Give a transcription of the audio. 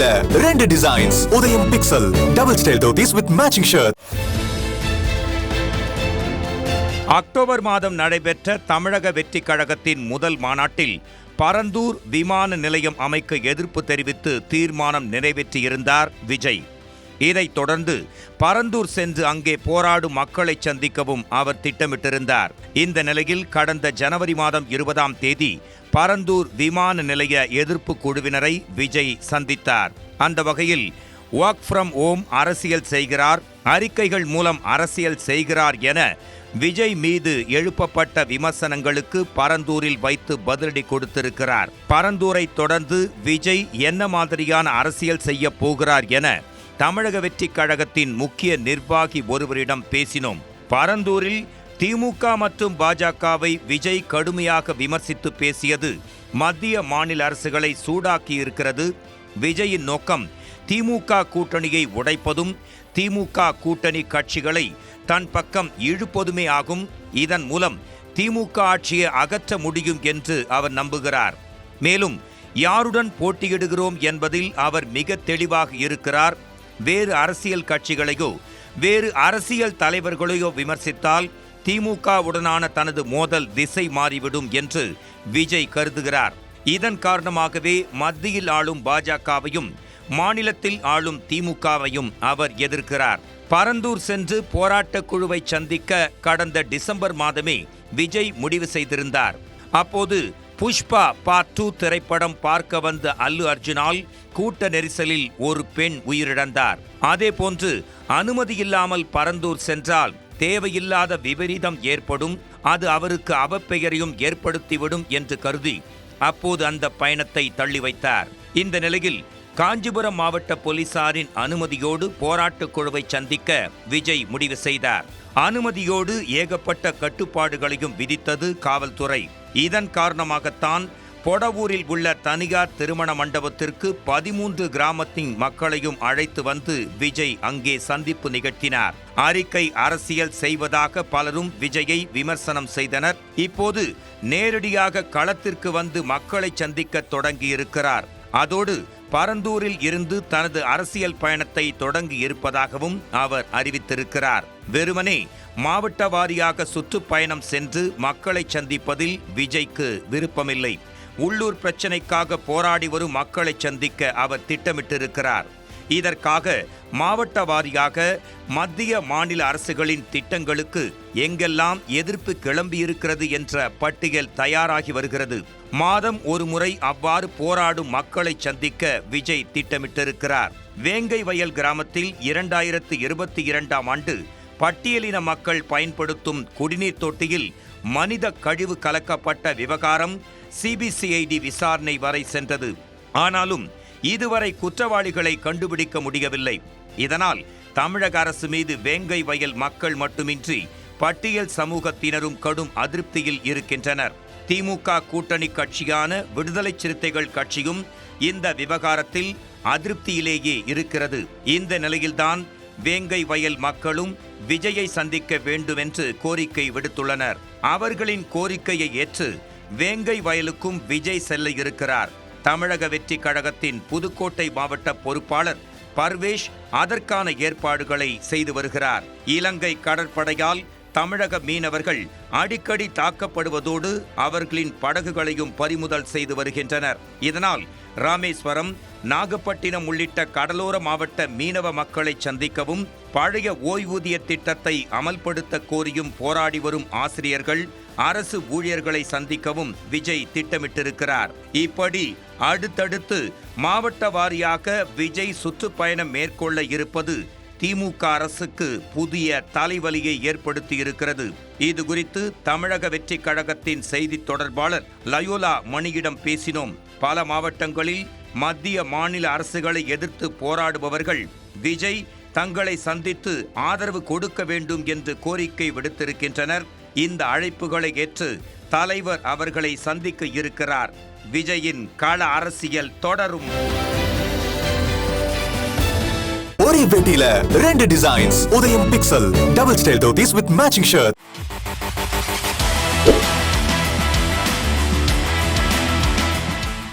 வேட்டியில ரெண்டு designs Udhayam pixel double style dhotis with matching shirt October மாதம் நடைபெற்ற தமிழக வெற்றி கழகத்தின் முதல் மாநாட்டில் பரந்தூர் விமான நிலையம் அமைக்க எதிர்ப்பு தெரிவித்து தீர்மானம் நிறைவேற்றியிருந்தார் விஜய். இதைத் தொடர்ந்து பரந்தூர் சென்று அங்கே போராடும் மக்களை சந்திக்கவும் அவர் திட்டமிட்டிருந்தார். இந்த நிலையில் கடந்த ஜனவரி மாதம் இருபதாம் தேதி பரந்தூர் விமான நிலைய எதிர்ப்பு குழுவினரை விஜய் சந்தித்தார். அந்த வகையில் ஒர்க் ஃப்ரம் ஹோம் அரசியல் செய்கிறார் அறிக்கைகள் மூலம் அரசியல் செய்கிறார் என விஜய் மீது எழுப்பப்பட்ட விமர்சனங்களுக்கு பரந்தூரில் வைத்து பதிலடி கொடுத்திருக்கிறார். பரந்தூரை தொடர்ந்து விஜய் என்ன மாதிரியான அரசியல் செய்ய போகிறார் என தமிழக வெற்றிக் கழகத்தின் முக்கிய நிர்வாகி ஒருவரிடம் பேசினோம். பரந்தூரில் திமுக மற்றும் பாஜகவை விஜய் கடுமையாக விமர்சித்து பேசியது மத்திய மாநில அரசுகளை சூடாக்கி இருக்கிறது விஜயின் நோக்கம் திமுக கூட்டணியை உடைப்பதும் திமுக கூட்டணி கட்சிகளை தன் பக்கம் இழுப்பதுமே ஆகும். இதன் மூலம் திமுக ஆட்சியை அகற்ற முடியும் என்று அவர் நம்புகிறார். மேலும் யாருடன் போட்டியிடுகிறோம் என்பதில் அவர் மிக தெளிவாக இருக்கிறார். வேறு அரசியல் கட்சிகளையோ வேறு அரசியல் தலைவர்களையோ விமர்சித்தால் திமுகவுடனான தனது மோதல் திசை மாறிவிடும் என்று விஜய் கருதுகிறார். இதன் காரணமாகவே மத்தியில் ஆளும் பாஜகவையும் மாநிலத்தில் ஆளும் திமுகவையும் அவர் எதிர்க்கிறார். பரந்தூர் சென்று போராட்டக் குழுவை சந்திக்க கடந்த டிசம்பர் மாதமே விஜய் முடிவு செய்திருந்தார். அப்போது புஷ்பா பார்ட் டூ திரைப்படம் பார்க்க வந்த அல்லு அர்ஜுனால் கூட்ட நெரிசலில் ஒரு பெண் உயிரிழந்தார். அதேபோன்று அனுமதி இல்லாமல் பரந்தூர் சென்றால் தேவையில்லாத விபரீதம் ஏற்படும் அது அவருக்கு அவப்பெயரையும் ஏற்படுத்திவிடும் என்று கருதி அப்போது அந்த பயணத்தை தள்ளி வைத்தார். இந்த நிலையில் காஞ்சிபுரம் மாவட்ட போலீசாரின் அனுமதியோடு போராட்டக் குழுவை சந்திக்க விஜய் முடிவு செய்தார். அனுமதியோடு ஏகப்பட்ட கட்டுப்பாடுகளையும் விதித்தது காவல்துறை. இதன் காரணமாகத்தான் பொடவூரில் உள்ள தனியார் திருமண மண்டபத்திற்கு பதிமூன்று கிராமத்தின் மக்களையும் அழைத்து வந்து விஜய் அங்கே சந்திப்பு நிகழ்த்தினார். அறிக்கை அரசியல் செய்வதாக பலரும் விஜயை விமர்சனம் செய்தனர். இப்போது நேரடியாக களத்திற்கு வந்து மக்களை சந்திக்க தொடங்கியிருக்கிறார். அதோடு பரந்தூரில் இருந்து தனது அரசியல் பயணத்தை தொடங்கி இருப்பதாகவும் அவர் அறிவித்திருக்கிறார். வெறுமனே மாவட்ட வாரியாக சுற்றுப்பயணம் சென்று மக்களை சந்திப்பதில் விஜய்க்கு விருப்பமில்லை. உள்ளூர் பிரச்சினைக்காக போராடி வரும் மக்களை சந்திக்க அவர் திட்டமிட்டிருக்கிறார். இதற்காக மாவட்ட வாரியாக மத்திய மாநில அரசுகளின் திட்டங்களுக்கு எங்கெல்லாம் எதிர்ப்பு கிளம்பியிருக்கிறது என்ற பட்டியல் தயாராகி வருகிறது. மாதம் ஒரு முறை அவ்வாறு போராடும் மக்களை சந்திக்க விஜய் திட்டமிட்டிருக்கிறார். வேங்கை வயல் கிராமத்தில் இரண்டாயிரத்து இருபத்தி இரண்டாம் ஆண்டு பட்டியலின மக்கள் பயன்படுத்தும் குடிநீர் தொட்டியில் மனித கழிவு கலக்கப்பட்ட விவகாரம் சிபிசிஐடி விசாரணை வரை சென்றது. ஆனாலும் இதுவரை குற்றவாளிகளை கண்டுபிடிக்க முடியவில்லை. இதனால் தமிழக அரசு மீது வேங்கை வயல் மக்கள் மட்டுமின்றி பட்டியல் சமூகத்தினரும் கடும் அதிருப்தியில் இருக்கின்றனர். திமுக கூட்டணி கட்சியான விடுதலை சிறுத்தைகள் கட்சியும் இந்த விவகாரத்தில் அதிருப்தியிலேயே இருக்கிறது. இந்த நிலையில்தான் வேங்கை வயல் மக்களும் விஜயை சந்திக்க வேண்டுமென்று கோரிக்கை விடுத்துள்ளனர். அவர்களின் கோரிக்கையை ஏற்று வேங்கை வயலுக்கும் விஜய் செல்ல இருக்கிறார். தமிழக வெற்றி கழகத்தின் புதுக்கோட்டை மாவட்ட பொறுப்பாளர் பர்வேஷ் அதற்கான ஏற்பாடுகளை செய்து வருகிறார். இலங்கை கடற்படையால் தமிழக மீனவர்கள் அடிக்கடி தாக்கப்படுவதோடு அவர்களின் படகுகளையும் பறிமுதல் செய்து வருகின்றனர். இதனால் ராமேஸ்வரம் நாகப்பட்டினம் உள்ளிட்ட கடலோர மாவட்ட மீனவ மக்களை சந்திக்கவும் பழைய ஓய்வூதிய திட்டத்தை அமல்படுத்த கோரியும் போராடி வரும் ஆசிரியர்கள் அரசு ஊழியர்களை சந்திக்கவும் விஜய் திட்டமிட்டிருக்கிறார். இப்படி அடுத்தடுத்து மாவட்ட வாரியாக விஜய் சுற்றுப்பயணம் மேற்கொள்ள இருப்பது திமுக அரசுக்கு புதிய தலைவலியை ஏற்படுத்தி இருக்கிறது இது குறித்து தமிழக வெற்றி கழகத்தின் செய்தி தொடர்பாளர் லயோலா மணியிடம் பேசினோம். பல மாவட்டங்களில் மத்திய மாநில அரசுகளை எதிர்த்து போராடுபவர்கள் விஜய் தங்களை சந்தித்து ஆதரவு கொடுக்க வேண்டும் என்று கோரிக்கை விடுத்திருக்கின்றனர். இந்த அழைப்புகளை ஏற்று தலைவர் அவர்களை சந்திக்க இருக்கிறார். விஜயின் கள அரசியல் தொடரும். ஒரே வேட்டியில ரெண்டு designs Udhayam pixel double style dhotis with matching shirt